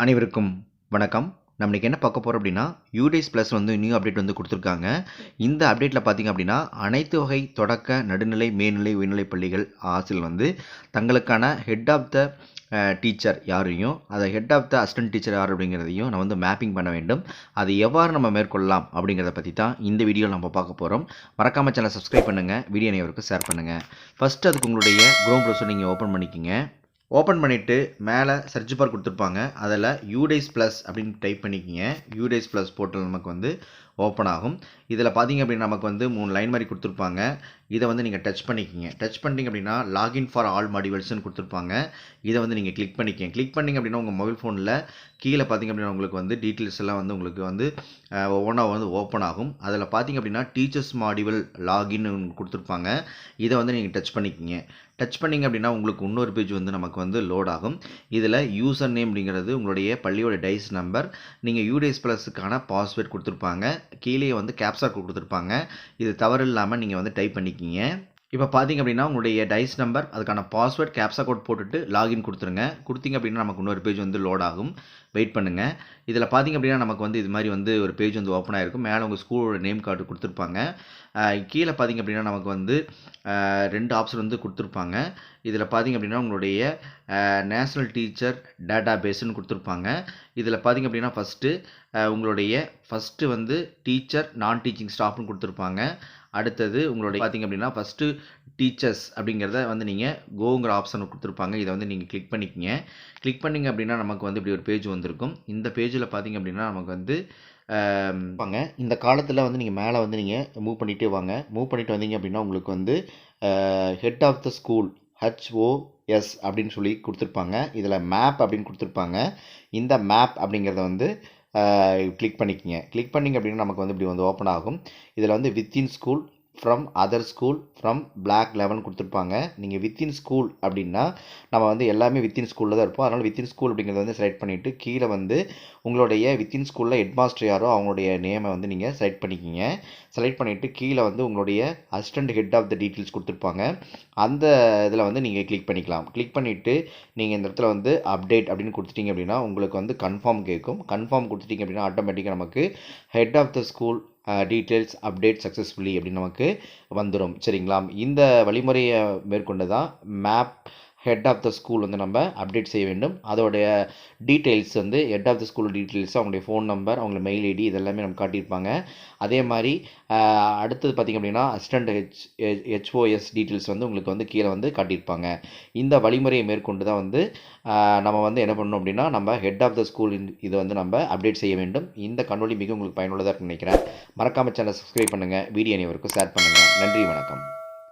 அனைவருக்கும் வணக்கம். நம்ம என்ன பார்க்க போகிறோம் அப்படின்னா யூடேஸ் ப்ளஸ் வந்து நியூ அப்டேட் வந்து கொடுத்துருக்காங்க. இந்த அப்டேட்டில் பார்த்தீங்க அப்படின்னா அனைத்து வகை தொடக்க நடுநிலை மேல்நிலை உயர்நிலை பள்ளிகள் ஆசிரியர் வந்து தங்களுக்கான ஹெட் ஆஃப் த டீச்சர் யாரையும் அதை head of the assistant teacher யார் அப்படிங்கிறதையும் நம்ம வந்து மேப்பிங் பண்ண வேண்டும். அதை எவ்வாறு நம்ம மேற்கொள்ளலாம் அப்படிங்கிறத பற்றி தான் இந்த வீடியோவில் நம்ம பார்க்க போகிறோம் மறக்காமல் சேனல் சப்ஸ்கிரைப் பண்ணுங்கள் வீடியோ அனைவருக்கும் ஷேர் பண்ணுங்கள் ஃபஸ்ட்டு அதுக்கு உங்களுடைய குரோம் ப்ரௌசர் நீங்கள் ஓப்பன் பண்ணிக்கிங்க. ஓப்பன் பண்ணிவிட்டு மேலே சர்ச் பார் கொடுத்துருப்பாங்க. அதில் யூடைஸ் ப்ளஸ் அப்படின்னு டைப் பண்ணிக்கிங்க யூடைஸ் ப்ளஸ் போர்ட்டல் நமக்கு வந்து ஓப்பன் ஆகும். இதில் பார்த்தீங்க அப்படின்னா நமக்கு வந்து மூணு லைன் மாதிரி கொடுத்துருப்பாங்க. இதை வந்து நீங்கள் டச் பண்ணிக்கிங்க. டச் பண்ணிங்க அப்படின்னா லாகின் ஃபார் ஆல் மாடியூல்ஸ்னு கொடுத்துருப்பாங்க. இதை வந்து நீங்கள் கிளிக் பண்ணிக்கிங்க. கிளிக் பண்ணிங்க அப்படின்னா உங்கள் மொபைல் ஃபோனில் கீழே பார்த்தீங்க அப்படின்னா உங்களுக்கு வந்து டீட்டெயில்ஸ் எல்லாம் வந்து உங்களுக்கு வந்து ஒவ்வொன்றா வந்து ஓப்பன் ஆகும். அதில் பார்த்தீங்க அப்படின்னா டீச்சர்ஸ் மாடியூல் லாகின் கொடுத்துருப்பாங்க. இதை வந்து நீங்கள் டச் பண்ணிக்கிங்க. டச் பண்ணிங்க அப்படின்னா உங்களுக்கு இன்னொரு பேஜ் வந்து நமக்கு வந்து லோட் ஆகும். இதில் யூசர் நேம் அப்படிங்கிறது உங்களுடைய பள்ளியோட டைஸ் நம்பர் நீங்கள் யூடிஎஸ் ப்ளஸுக்கான பாஸ்வேர்ட் கொடுத்துருப்பாங்க. கீழே வந்து கேப்சா கொடுத்துருப்பாங்க. இது தவறு இல்லாமல் நீங்கள் வந்து டைப் பண்ணிக்கிங்க. இப்போ பார்த்தீங்க அப்படின்னா உங்களுடைய டைஸ் நம்பர் அதுக்கான பாஸ்வேர்ட் கேப்சா கோட் போட்டுட்டு லாகின் கொடுத்துருங்க. கொடுத்தீங்க அப்படின்னா நமக்கு இன்னொரு பேஜ் வந்து லோட் ஆகும். வெயிட் பண்ணுங்கள் இதில் பார்த்தீங்க அப்படின்னா நமக்கு வந்து இது மாதிரி வந்து ஒரு பேஜ் வந்து ஓப்பன் ஆகிருக்கும் மேலே உங்கள் ஸ்கூலோட நேம் கார்டு கொடுத்துருப்பாங்க. கீழே பார்த்தீங்க அப்படின்னா நமக்கு வந்து ரெண்டு ஆப்ஷன் வந்து கொடுத்துருப்பாங்க. இதில் பார்த்தீங்க அப்படின்னா உங்களுடைய நேஷ்னல் டீச்சர் டேட்டா பேஸ்ன்னு கொடுத்துருப்பாங்க. இதில் பார்த்தீங்க அப்படின்னா ஃபஸ்ட்டு உங்களுடைய ஃபஸ்ட்டு வந்து டீச்சர் நான் டீச்சிங் ஸ்டாஃப்னு கொடுத்துருப்பாங்க. அடுத்தது உங்களுடைய பார்த்தீங்க அப்படின்னா ஃபஸ்ட்டு டீச்சர்ஸ் அப்படிங்கிறத வந்து நீங்கள் கோங்கிற ஆப்ஷன் கொடுத்துருப்பாங்க. இதை வந்து நீங்கள் கிளிக் பண்ணிக்கிங்க. கிளிக் பண்ணிங்க அப்படின்னா நமக்கு வந்து இப்படி ஒரு பேஜ் வந்திருக்கும். இந்த பேஜில் பார்த்தீங்க அப்படின்னா நமக்கு வந்து வாங்க. இந்த காலத்தில் வந்து நீங்கள் மேலே வந்து நீங்கள் மூவ் பண்ணிகிட்டே வாங்க. மூவ் பண்ணிட்டு வந்தீங்க அப்படின்னா உங்களுக்கு வந்து head of the school HOS அப்படின்னு சொல்லி கொடுத்துருப்பாங்க. இதில் மேப் அப்படின்னு கொடுத்துருப்பாங்க. இந்த மேப் அப்படிங்கிறத வந்து கிளிக் பண்ணிக்கங்க. கிளிக் பண்ணிங்க அப்படின்னா நமக்கு வந்து இப்படி வந்து ஓப்பன் ஆகும். இதில் வந்து within school from other school from block eleven கொடுத்துருப்பாங்க. நீங்கள் வித்தின் ஸ்கூல் அப்படின்னா நம்ம வந்து எல்லாமே வித்தின் ஸ்கூலில் தான் இருப்போம். அதனால் வித்தின் ஸ்கூல் அப்படிங்கிறத வந்து செலக்ட் பண்ணிவிட்டு கீழே வந்து உங்களுடைய வித்தின் ஸ்கூலில் ஹெட்மாஸ்டர் யாரோ அவங்களுடைய நேமை வந்து நீங்கள் செலக்ட் பண்ணிக்கிங்க. செலக்ட் பண்ணிவிட்டு கீழே வந்து உங்களுடைய assistant head of the details கொடுத்துருப்பாங்க. அந்த இதில் வந்து நீங்கள் கிளிக் பண்ணிக்கலாம். கிளிக் பண்ணிவிட்டு நீங்கள் இந்த இடத்துல வந்து அப்டேட் அப்படின்னு கொடுத்துட்டீங்க அப்படின்னா உங்களுக்கு வந்து கன்ஃபார்ம் கேட்கும். கன்ஃபார்ம் கொடுத்துட்டீங்க அப்படின்னா ஆட்டோமேட்டிக்காக நமக்கு head of the school details update successfully அப்படின்னு நமக்கு வந்துடும் சரிங்களா? இந்த வழிமுறையை மேற்கொண்டு தான் map head of the school வந்து நம்ம அப்டேட் செய்ய வேண்டும். அதோடைய டீட்டெயில்ஸ் வந்து head of the school details அவங்களுடைய ஃபோன் நம்பர் அவங்களுடைய மெயில் ஐடி இதெல்லாமே நம்ம காட்டியிருப்பாங்க. அதே மாதிரி அடுத்தது பார்த்திங்க அப்படின்னா அசிஸ்டண்ட் ஹெச் ஹெச்ஓஎஸ் டீட்டெயில்ஸ் வந்து உங்களுக்கு வந்து கீழே வந்து காட்டியிருப்பாங்க. இந்த வழிமுறையை மேற்கொண்டு தான் வந்து நம்ம வந்து என்ன பண்ணணும் அப்படின்னா நம்ம ஹெட் ஆஃப் த ஸ்கூல் இதை வந்து நம்ம அப்டேட் செய்ய வேண்டும். இந்த கண்ணொலி மிக உங்களுக்கு பயனுள்ளதாக நினைக்கிறேன். மறக்காமல் சேனல் சப்ஸ்கிரைப் பண்ணுங்கள் வீடியோ அனைவருக்கும் ஷேர் பண்ணுங்கள் நன்றி வணக்கம்.